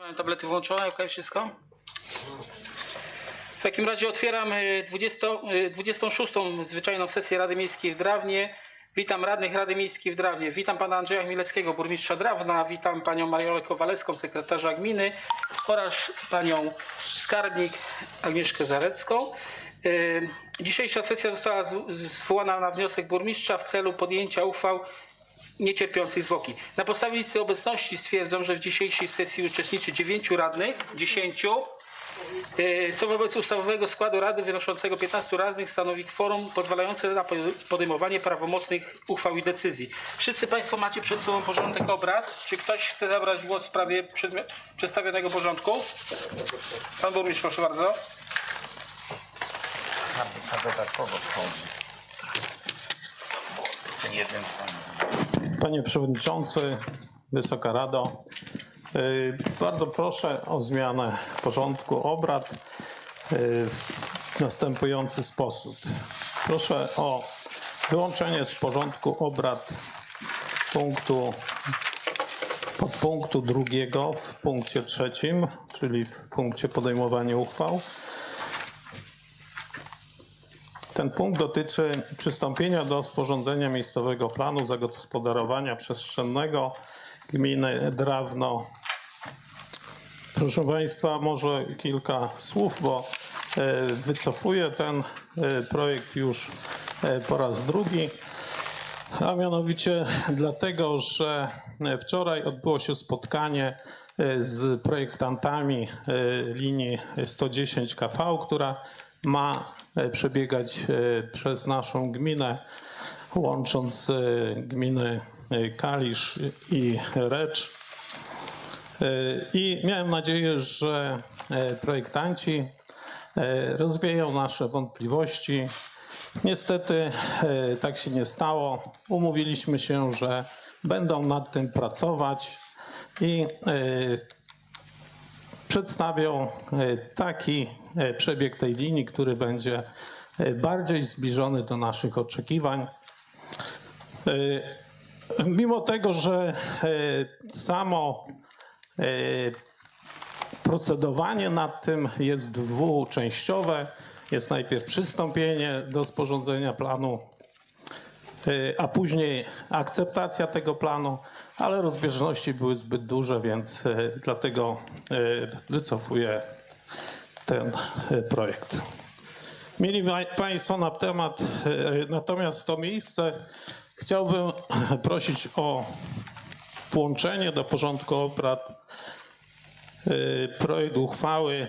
Mam tablety włączone, ok, wszystko? W takim razie otwieram y, 20, y, 26. zwyczajną sesję Rady Miejskiej w Drawnie. Witam radnych Rady Miejskiej w Drawnie. Witam pana Andrzeja Chmielewskiego, burmistrza Drawna. Witam panią Mariolę Kowalewską, sekretarza gminy oraz panią skarbnik Agnieszkę Zarecką. Y, Dzisiejsza sesja została zwołana na wniosek burmistrza w celu podjęcia uchwał niecierpiących zwłoki. Na podstawie listy obecności stwierdzam, że w dzisiejszej sesji uczestniczy dziewięciu radnych, dziesięciu, e, co wobec ustawowego składu Rady wynoszącego 15 radnych stanowi kworum pozwalające na po- podejmowanie prawomocnych uchwał i decyzji. Wszyscy Państwo macie przed sobą porządek obrad. Czy ktoś chce zabrać głos w sprawie przedstawionego porządku? Pan burmistrz, proszę bardzo. A dodatkowo wchodzi. Z tym. Panie Przewodniczący, Wysoka Rado, yy, bardzo proszę o zmianę porządku obrad yy, w następujący sposób. Proszę o wyłączenie z porządku obrad punktu podpunktu drugiego w punkcie trzecim, czyli w punkcie podejmowania uchwał. Ten punkt dotyczy przystąpienia do sporządzenia miejscowego planu zagospodarowania przestrzennego gminy Drawno. Proszę Państwa, może kilka słów, bo e, wycofuję ten e, projekt już e, po raz drugi. A mianowicie dlatego, że wczoraj odbyło się spotkanie z projektantami linii 110 KV, która ma przebiegać e, przez naszą gminę, łącząc e, gminy e, Kalisz i Recz. E, I miałem nadzieję, że e, projektanci e, rozwieją nasze wątpliwości. Niestety e, tak się nie stało. Umówiliśmy się, że będą nad tym pracować i e, przedstawią e, taki e, przebieg tej linii, który będzie e, bardziej zbliżony do naszych oczekiwań. E, Mimo tego, że e, samo e, procedowanie nad tym jest dwuczęściowe. Jest najpierw przystąpienie do sporządzenia planu, a później akceptacja tego planu, ale rozbieżności były zbyt duże, więc dlatego wycofuję ten y, projekt. Mieli Państwo na temat, y, natomiast to miejsce chciałbym prosić o włączenie do porządku obrad y, projekt uchwały,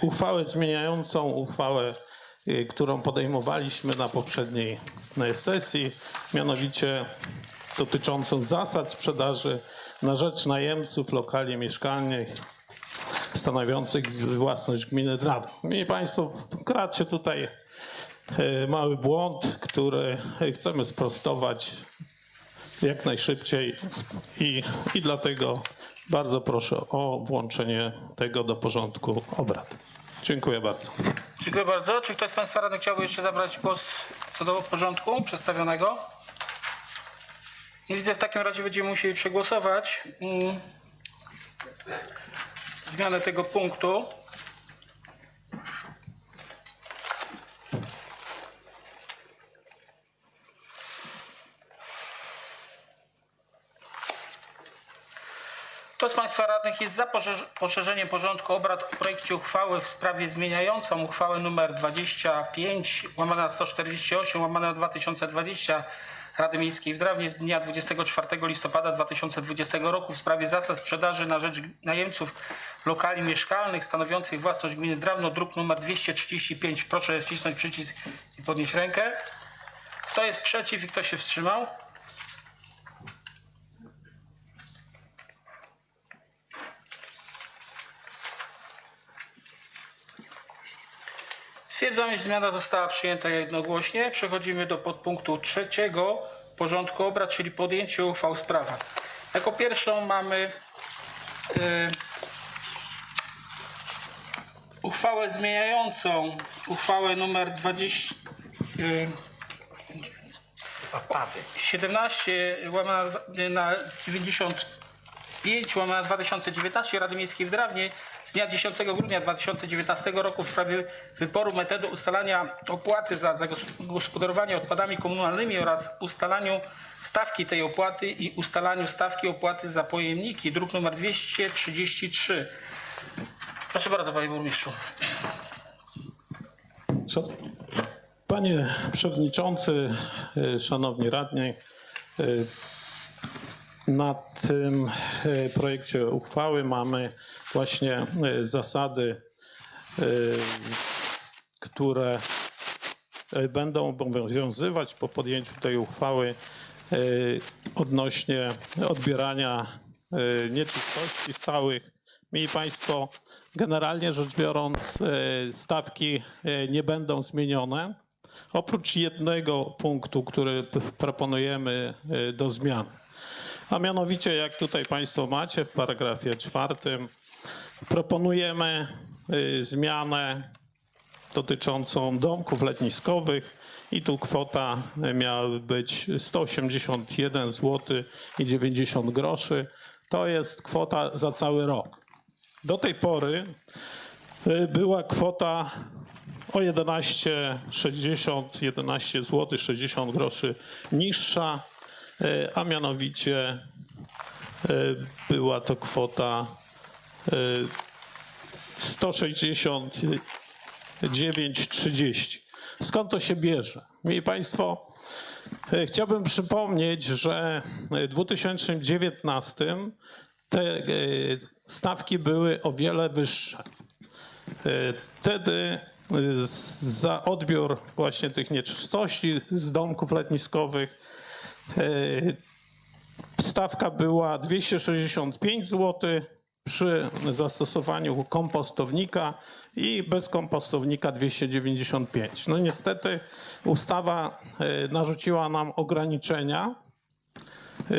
uchwałę zmieniającą uchwałę, którą podejmowaliśmy na poprzedniej sesji, mianowicie dotyczącą zasad sprzedaży na rzecz najemców lokali mieszkalnych stanowiących własność gminy Drawno. Mieli Państwo, wkradł się tutaj y, mały błąd, który chcemy sprostować jak najszybciej i, i dlatego bardzo proszę o włączenie tego do porządku obrad. Dziękuję bardzo. Dziękuję bardzo. Czy ktoś z Państwa radnych chciałby jeszcze zabrać głos co do porządku przedstawionego? Nie widzę, w takim razie będziemy musieli przegłosować mm, zmianę tego punktu. Kto z Państwa radnych jest za poszerz- poszerzeniem porządku obrad o projekcie uchwały w sprawie zmieniającą uchwałę nr 25 łamana na 148 łamana na 2020 Rady Miejskiej w Drawnie z dnia 24 listopada 2020 roku w sprawie zasad sprzedaży na rzecz najemców lokali mieszkalnych stanowiących własność gminy Drawno druk nr 235. Proszę wcisnąć przycisk i podnieść rękę. Kto jest przeciw i kto się wstrzymał? Stwierdzam, iż zmiana została przyjęta jednogłośnie. Przechodzimy do podpunktu trzeciego porządku obrad, czyli podjęcie uchwał w. Jako pierwszą mamy y, uchwałę zmieniającą uchwałę numer 20, y, Odpady. 17 łamana na 90 5 łamane 2019 Rady Miejskiej w Drawnie z dnia 10 grudnia 2019 roku w sprawie wyboru metody ustalania opłaty za zagospodarowanie odpadami komunalnymi oraz ustalaniu stawki tej opłaty i ustalaniu stawki opłaty za pojemniki, druk nr 233. Proszę bardzo, panie burmistrzu. Panie Przewodniczący, y, Szanowni Radni, y, na tym y, projekcie uchwały mamy właśnie zasady, które będą obowiązywać po podjęciu tej uchwały odnośnie odbierania nieczystości stałych. Mieli Państwo, generalnie rzecz biorąc, y, stawki y, nie będą zmienione, oprócz jednego punktu, który proponujemy y, do zmian. A mianowicie, jak tutaj Państwo macie w paragrafie czwartym, proponujemy zmianę dotyczącą domków letniskowych i tu kwota miałaby być 181 zł i 90 groszy. To jest kwota za cały rok. Do tej pory y, była kwota o 11,60 11 zł 60 groszy niższa, y, a mianowicie y, była to kwota y, 160 9,30. Skąd to się bierze? Mieli Państwo, chciałbym przypomnieć, że w 2019 te stawki były o wiele wyższe. E, Wtedy e, za odbiór właśnie tych nieczystości z domków letniskowych e, stawka była 265 zł przy zastosowaniu kompostownika i bez kompostownika 295. No niestety ustawa narzuciła nam ograniczenia,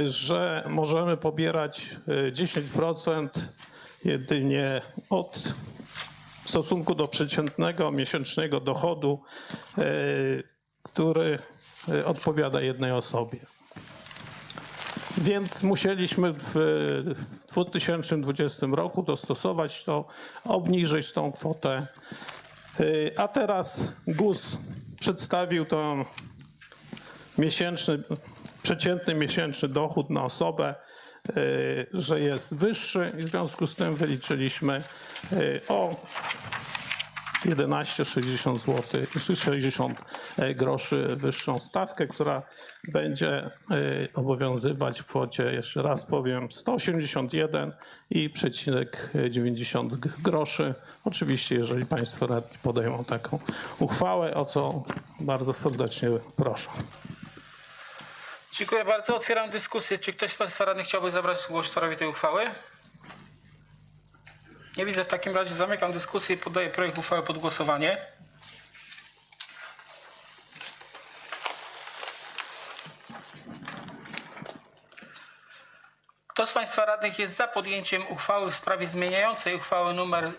że możemy pobierać e, 10% jedynie od w stosunku do przeciętnego miesięcznego dochodu, e, który e, odpowiada jednej osobie. Więc musieliśmy w w 2020 roku dostosować to, obniżyć tą kwotę. Y, A teraz GUS przedstawił ten miesięczny, przeciętny miesięczny dochód na osobę, że jest wyższy i w związku z tym wyliczyliśmy y, o 11,60 zł, 60 groszy wyższą stawkę, która będzie e, obowiązywać w kwocie, jeszcze raz powiem, 181 i przecinek 90 g- groszy. Oczywiście, jeżeli Państwo radni podejmą taką uchwałę, o co bardzo serdecznie proszę. Dziękuję bardzo. Otwieram dyskusję. Czy ktoś z Państwa radnych chciałby zabrać głos w sprawie tej uchwały? Nie widzę. W takim razie zamykam dyskusję i poddaję projekt uchwały pod głosowanie. Kto z Państwa radnych jest za podjęciem uchwały w sprawie zmieniającej uchwałę nr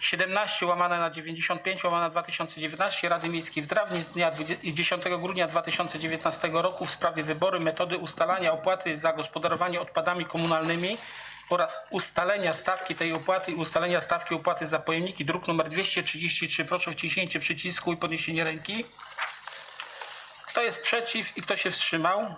17 łamane na 95 łamane na 2019 Rady Miejskiej w Drawnie z dnia 20 10 grudnia 2019 roku w sprawie wyboru metody ustalania opłaty za gospodarowanie odpadami komunalnymi oraz ustalenia stawki tej opłaty i ustalenia stawki opłaty za pojemniki druk nr 233. Proszę wciśnięcie przycisku i podniesienie ręki. Kto jest przeciw i kto się wstrzymał?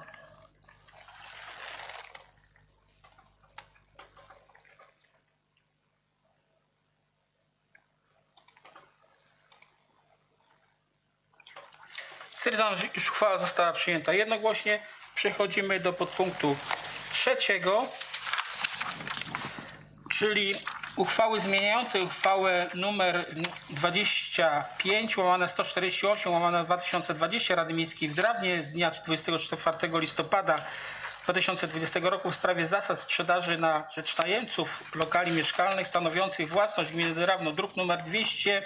Stwierdzam, że iż uchwała została przyjęta jednogłośnie. Przechodzimy do podpunktu trzeciego, czyli uchwały zmieniającej uchwałę numer 25 łamane 148 łamane 2020 Rady Miejskiej w Drawnie z dnia 24 listopada 2020 roku w sprawie zasad sprzedaży na rzecz najemców lokali mieszkalnych stanowiących własność gminy Drawno, druk nr 200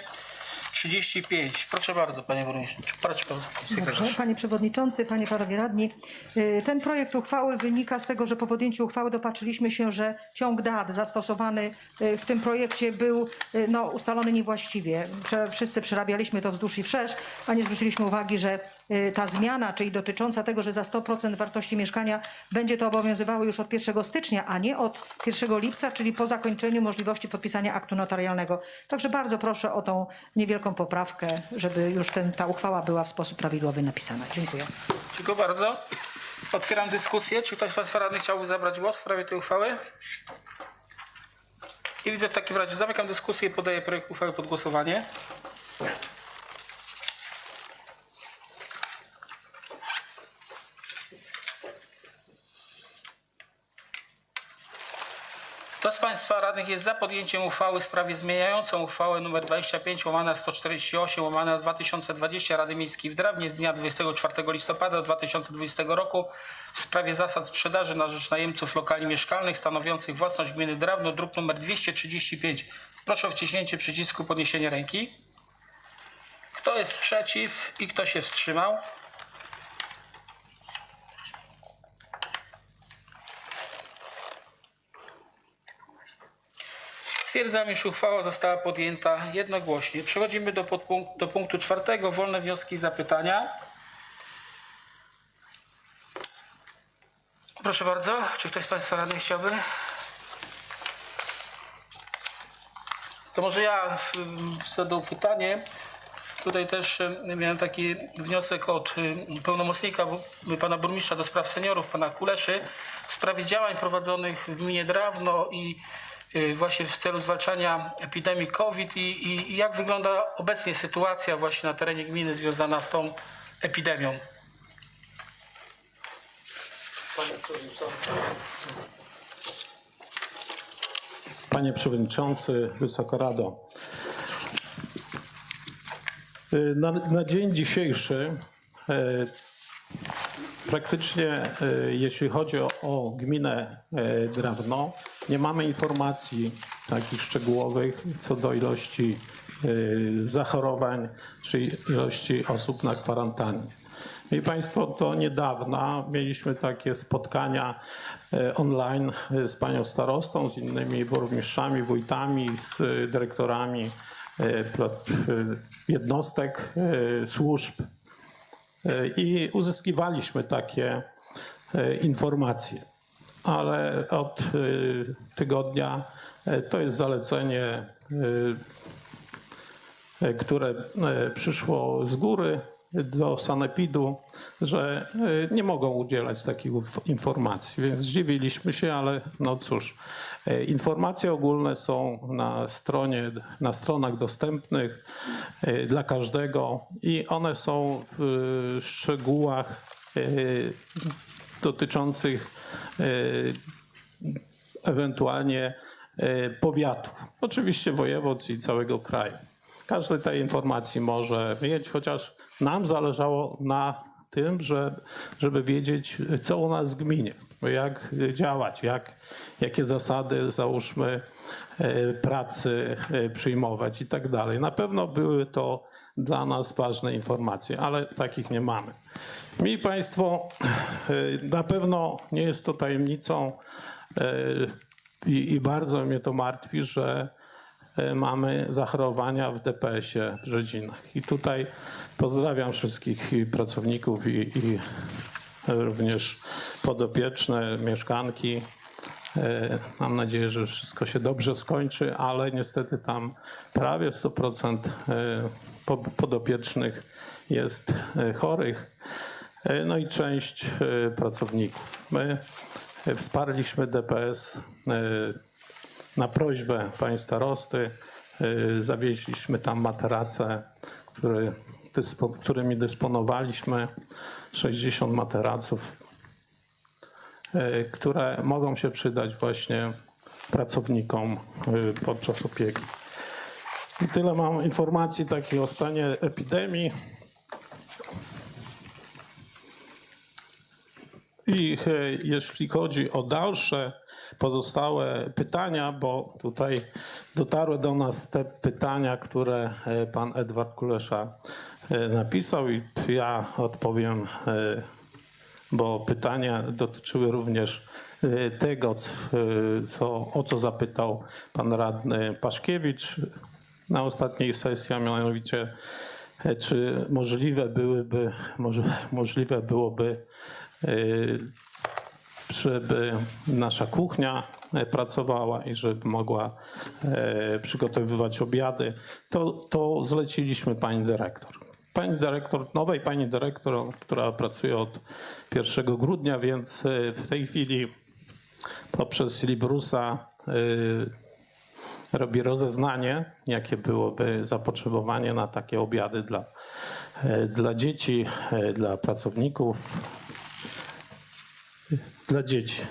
35. Proszę bardzo, panie burmistrzu. Proszę bardzo, Dobrze, panie przewodniczący, panie panowie radni. Y, ten projekt uchwały wynika z tego, że po podjęciu uchwały dopatrzyliśmy się, że ciąg dat zastosowany y, w tym projekcie był y, no, ustalony niewłaściwie. Wszyscy przerabialiśmy to wzdłuż i wszerz, a nie zwróciliśmy uwagi, że ta zmiana, czyli dotycząca tego, że za 100% wartości mieszkania będzie to obowiązywało już od 1 stycznia, a nie od 1 lipca, czyli po zakończeniu możliwości podpisania aktu notarialnego. Także bardzo proszę o tą niewielką poprawkę, żeby już ten, ta uchwała była w sposób prawidłowy napisana. Dziękuję. Dziękuję bardzo. Otwieram dyskusję. Czy ktoś z Państwa radnych chciałby zabrać głos w sprawie tej uchwały? Nie widzę w takim razie. Zamykam dyskusję i podaję projekt uchwały pod głosowanie. Państwa radnych jest za podjęciem uchwały w sprawie zmieniającą uchwałę nr 25 łamane 148 łamane 2020 Rady Miejskiej w Drawnie z dnia 24 listopada 2020 roku w sprawie zasad sprzedaży na rzecz najemców lokali mieszkalnych stanowiących własność gminy Drawno druk nr 235. Proszę o wciśnięcie przycisku podniesienie ręki. Kto jest przeciw i kto się wstrzymał? Stwierdzam, iż uchwała została podjęta jednogłośnie. Przechodzimy do, do punktu czwartego. Wolne wnioski i zapytania. Proszę bardzo, czy ktoś z Państwa radnych chciałby? To może ja zadał pytanie. Tutaj też miałem taki wniosek od pełnomocnika pana burmistrza do spraw seniorów, pana Kuleszy, w sprawie działań prowadzonych w gminie Drawno i właśnie w celu zwalczania epidemii COVID i, i, i jak wygląda obecnie sytuacja właśnie na terenie gminy związana z tą epidemią. Panie Przewodniczący. Panie Przewodniczący, Wysoka Rado. Y, Na, na dzień dzisiejszy e, praktycznie, e, jeśli chodzi o, o gminę e, Drewno, nie mamy informacji takich szczegółowych co do ilości e, zachorowań czy ilości osób na kwarantannie. I Państwo, do niedawna mieliśmy takie spotkania online z panią starostą, z innymi burmistrzami, wójtami, z dyrektorami jednostek, służb i uzyskiwaliśmy takie e, informacje. Ale od e, tygodnia e, to jest zalecenie, e, e, które e, przyszło z góry do Sanepidu, że e, nie mogą udzielać takich informacji, więc zdziwiliśmy się, ale no cóż, e, informacje ogólne są na stronie, na stronach dostępnych e, dla każdego i one są w e, szczegółach e, dotyczących e, ewentualnie e, powiatów, oczywiście województw i całego kraju. Każdy tej informacji może mieć, chociaż nam zależało na tym, że, żeby wiedzieć, co u nas w gminie, jak działać, jak, jakie zasady, załóżmy, e, pracy e, przyjmować i tak dalej. Na pewno były to dla nas ważne informacje, ale takich nie mamy. Mi Państwo, e, na pewno nie jest to tajemnicą i, i bardzo mnie to martwi, że mamy zachorowania w DPS-ie w Brzedzinach. I tutaj pozdrawiam wszystkich pracowników i, i również podopieczne, mieszkanki. E, Mam nadzieję, że wszystko się dobrze skończy, ale niestety tam prawie 100% e, po- podopiecznych jest e, chorych, no i część pracowników. My wsparliśmy DPS na prośbę pani starosty. Zawieźliśmy tam materace, które, dyspo, którymi dysponowaliśmy. 60 materaców e, które mogą się przydać właśnie pracownikom e, podczas opieki. I tyle mam informacji takich o stanie epidemii. I e, jeśli chodzi o dalsze pozostałe pytania, bo tutaj dotarły do nas te pytania, które pan Edward Kulesza napisał i ja odpowiem e, bo pytania dotyczyły również e, tego, e, co, o co zapytał pan radny Paszkiewicz na ostatniej sesji, a mianowicie e, czy możliwe byłyby, może, możliwe byłoby, e, żeby nasza kuchnia e, pracowała i żeby mogła e, przygotowywać obiady, to, to zleciliśmy pani dyrektor. Pani dyrektor, nowej pani dyrektor, która pracuje od 1 grudnia, więc e, w tej chwili poprzez Librusa y, robi rozeznanie, jakie byłoby zapotrzebowanie na takie obiady dla, y, dla dzieci, y, dla pracowników, y, dla dzieci.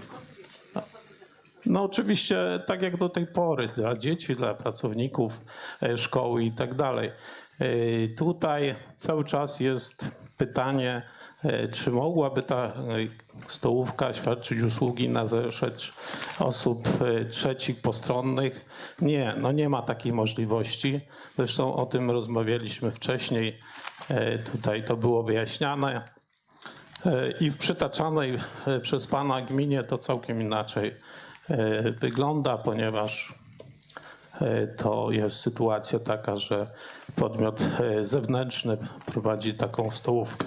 No oczywiście tak jak do tej pory, dla dzieci, dla pracowników szkoły i tak dalej. E, Tutaj cały czas jest pytanie, e, czy mogłaby ta e, stołówka świadczyć usługi na rzecz osób trzecich postronnych? Nie, no nie ma takiej możliwości. Zresztą o tym rozmawialiśmy wcześniej. Tutaj to było wyjaśniane. I w przytaczanej przez Pana gminie to całkiem inaczej wygląda, ponieważ to jest sytuacja taka, że podmiot e, zewnętrzny prowadzi taką stołówkę.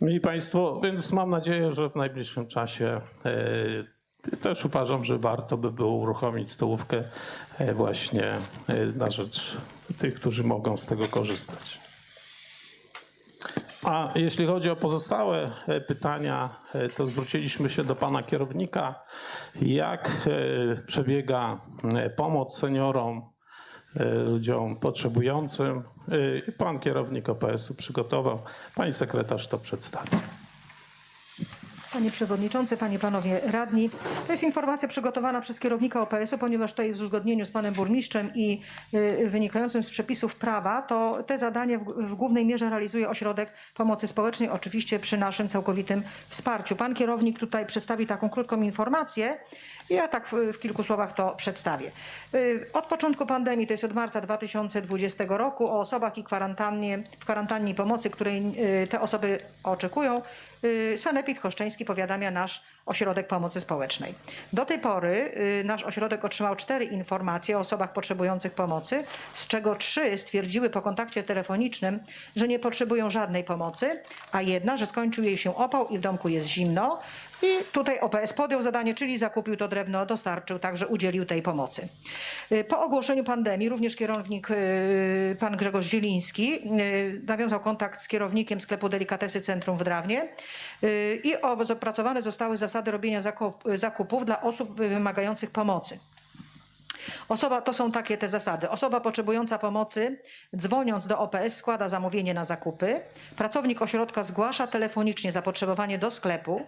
Mili Państwo, więc mam nadzieję, że w najbliższym czasie e, też uważam, że warto by było uruchomić stołówkę e, właśnie e, na rzecz tych, którzy mogą z tego korzystać. A jeśli chodzi o pozostałe e, pytania, e, to zwróciliśmy się do pana kierownika, jak e, przebiega pomoc seniorom, ludziom potrzebującym. Pan kierownik OPS-u przygotował, pani sekretarz to przedstawi. Panie Przewodniczący, Panie Panowie Radni, to jest informacja przygotowana przez kierownika OPS-u, ponieważ to jest w uzgodnieniu z Panem Burmistrzem i y, wynikającym z przepisów prawa, to te zadanie w, w głównej mierze realizuje Ośrodek Pomocy Społecznej, oczywiście przy naszym całkowitym wsparciu. Pan kierownik tutaj przedstawi taką krótką informację ja tak w, w kilku słowach to przedstawię. Y, Od początku pandemii, to jest od marca 2020 roku, o osobach i kwarantannie, w kwarantannie pomocy, której y, te osoby oczekują, Sanepid Choszczeński powiadamia nasz Ośrodek Pomocy Społecznej. Do tej pory y, nasz ośrodek otrzymał cztery informacje o osobach potrzebujących pomocy, z czego trzy stwierdziły po kontakcie telefonicznym, że nie potrzebują żadnej pomocy, a jedna, że skończył jej się opał i w domku jest zimno. I tutaj OPS podjął zadanie, czyli zakupił to drewno, dostarczył, także udzielił tej pomocy. Y, Po ogłoszeniu pandemii również kierownik y, pan Grzegorz Zieliński y, nawiązał kontakt z kierownikiem sklepu Delikatesy Centrum w Drawnie i opracowane zostały zasady robienia zakup, zakupów dla osób wymagających pomocy. Osoba, to są takie te zasady. Osoba potrzebująca pomocy, dzwoniąc do OPS, składa zamówienie na zakupy. Pracownik ośrodka zgłasza telefonicznie zapotrzebowanie do sklepu.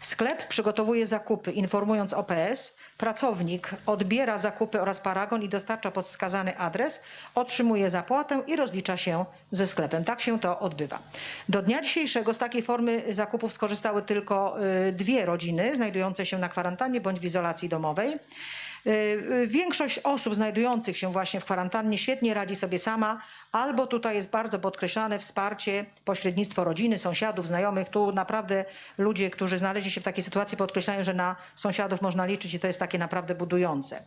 Sklep przygotowuje zakupy, informując OPS. Pracownik odbiera zakupy oraz paragon i dostarcza pod wskazany adres, otrzymuje zapłatę i rozlicza się ze sklepem. Tak się to odbywa. Do dnia dzisiejszego z takiej formy zakupów skorzystały tylko y, dwie rodziny znajdujące się na kwarantannie bądź w izolacji domowej. Y, y, Większość osób znajdujących się właśnie w kwarantannie świetnie radzi sobie sama, albo tutaj jest bardzo podkreślane wsparcie, pośrednictwo rodziny, sąsiadów, znajomych. Tu naprawdę ludzie, którzy znaleźli się w takiej sytuacji, podkreślają, że na sąsiadów można liczyć i to jest takie naprawdę budujące.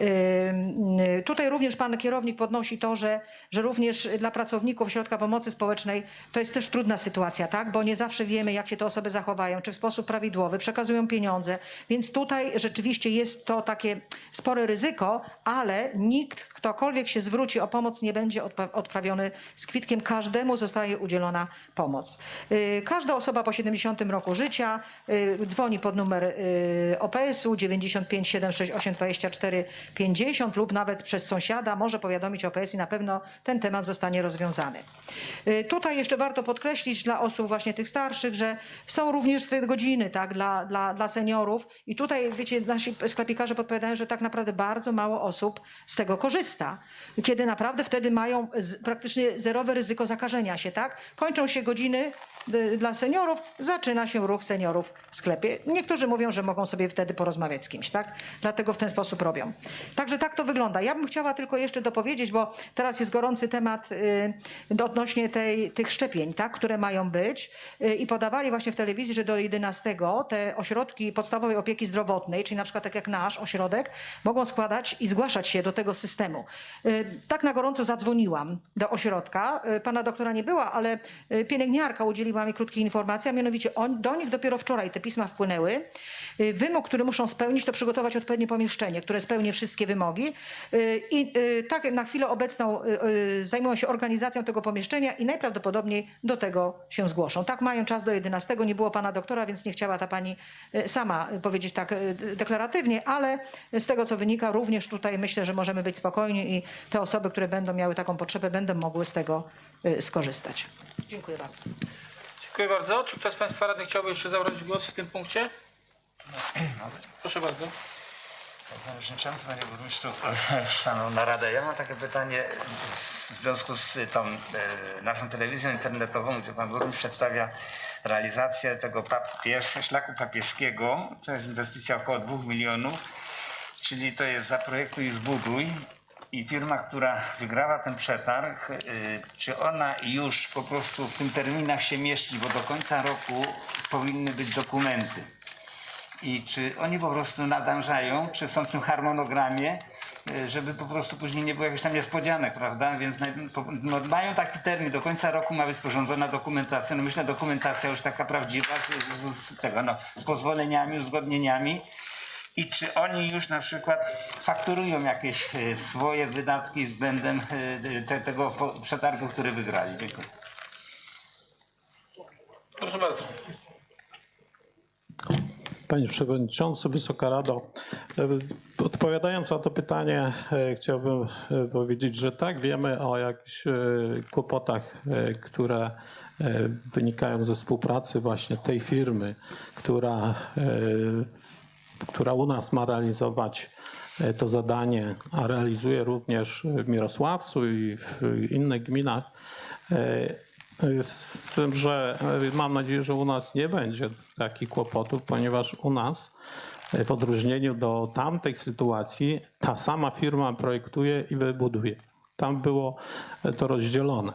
Y, Tutaj również pan kierownik podnosi to, że, że również dla pracowników Ośrodka Pomocy Społecznej to jest też trudna sytuacja, tak? bo nie zawsze wiemy, jak się te osoby zachowają, czy w sposób prawidłowy, przekazują pieniądze, więc tutaj rzeczywiście jest to takie spore ryzyko, ale nikt, ktokolwiek się zwróci o pomoc, nie będzie odprawiony z kwitkiem. Każdemu zostaje udzielona pomoc. Y, Każda osoba po 70 roku życia y, dzwoni pod numer OPS-u 95 768 24 50 lub nawet przez sąsiada może powiadomić OPS i na pewno ten temat zostanie rozwiązany. Y, Tutaj jeszcze warto podkreślić dla osób właśnie tych starszych, że są również te godziny tak, dla, dla, dla seniorów i tutaj wiecie, nasi sklepikarze podpowiadają, że tak naprawdę bardzo mało osób z tego korzysta. Kiedy naprawdę wtedy mają praktycznie zerowe ryzyko zakażenia się, tak? Kończą się godziny dla seniorów, zaczyna się ruch seniorów w sklepie. Niektórzy mówią, że mogą sobie wtedy porozmawiać z kimś, tak? Dlatego w ten sposób robią. Także tak to wygląda. Ja bym chciała tylko jeszcze dopowiedzieć, bo teraz jest gorący temat y, odnośnie tej, tych szczepień, tak? Które mają być y, i podawali właśnie w telewizji, że do 11 te ośrodki podstawowej opieki zdrowotnej, czyli na przykład tak jak nasz ośrodek, mogą składać i zgłaszać się do tego systemu. Y, Tak na gorąco zadzwoniłam do ośrodka. Y, Pana doktora nie była, ale y, pielęgniarka udzieliła mi krótkiej informacji, a mianowicie on, do nich dopiero wczoraj te pisma wpłynęły. Y, Wymóg, który muszą spełnić, to przygotować odpowiednie pomieszczenie, które spełni wszystkie wymogi. Y, I y, tak na chwilę obecną zajmują się organizacją tego pomieszczenia i najprawdopodobniej do tego się zgłoszą. Tak mają czas do 11. Nie było pana doktora, więc nie chciała ta pani sama powiedzieć tak deklaratywnie, ale z tego co wynika, również tutaj myślę, że możemy być spokojni i te osoby, które będą miały taką potrzebę, będą mogły z tego skorzystać. Dziękuję bardzo. Dziękuję bardzo. Czy ktoś z Państwa radnych chciałby jeszcze zabrać głos w tym punkcie? Proszę bardzo. Panie Przewodniczący, Panie Burmistrzu, Szanowna Rada, ja mam takie pytanie w związku z tą e, naszą telewizją internetową, gdzie Pan Burmistrz przedstawia realizację tego pap, pierwszego szlaku papieskiego. To jest inwestycja około 2 milionów, czyli to jest zaprojektuj i zbuduj. I firma, która wygrała ten przetarg, y, czy ona już po prostu w tym terminach się mieści, bo do końca roku powinny być dokumenty. I czy oni po prostu nadążają, czy są w tym harmonogramie, y, żeby po prostu później nie było jakichś tam niespodzianek, prawda? Więc no, mają taki termin, do końca roku ma być sporządzona dokumentacja. No myślę, dokumentacja już taka prawdziwa, z, z, z tego, no, z pozwoleniami, uzgodnieniami. I czy oni już na przykład fakturują jakieś y, swoje wydatki względem y, te, tego przetargu, który wygrali? Dziękuję. Proszę bardzo. Panie Przewodniczący, Wysoka Rado, e, odpowiadając na to pytanie, e, chciałbym e, powiedzieć, że tak, wiemy o jakichś e, kłopotach, e, które e, wynikają ze współpracy właśnie tej firmy, która, e, która u nas ma realizować e, to zadanie, a realizuje również w Mirosławcu i w innych gminach. E, z tym, że e, mam nadzieję, że u nas nie będzie takich kłopotów, ponieważ u nas, e, w odróżnieniu do tamtej sytuacji, ta sama firma projektuje i wybuduje. Tam było e, to rozdzielone.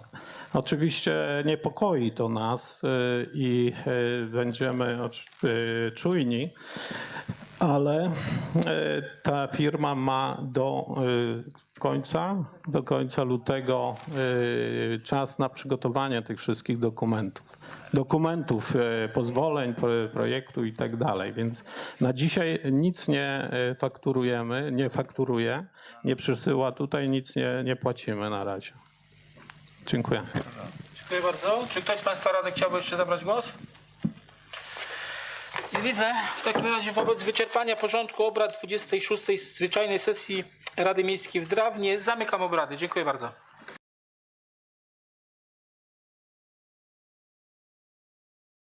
Oczywiście niepokoi to nas e, i e, będziemy e, czujni, ale e, ta firma ma do e, końca, do końca lutego e, czas na przygotowanie tych wszystkich dokumentów. Dokumentów, pozwoleń, pro- projektu i tak dalej. Więc na dzisiaj nic nie fakturujemy, nie fakturuje, nie przysyła tutaj, nic nie, nie płacimy na razie. Dziękuję. Dziękuję bardzo. Czy ktoś z Państwa radnych chciałby jeszcze zabrać głos? Widzę. W takim razie wobec wyczerpania porządku obrad 26. zwyczajnej sesji Rady Miejskiej w Drawnie zamykam obrady. Dziękuję bardzo.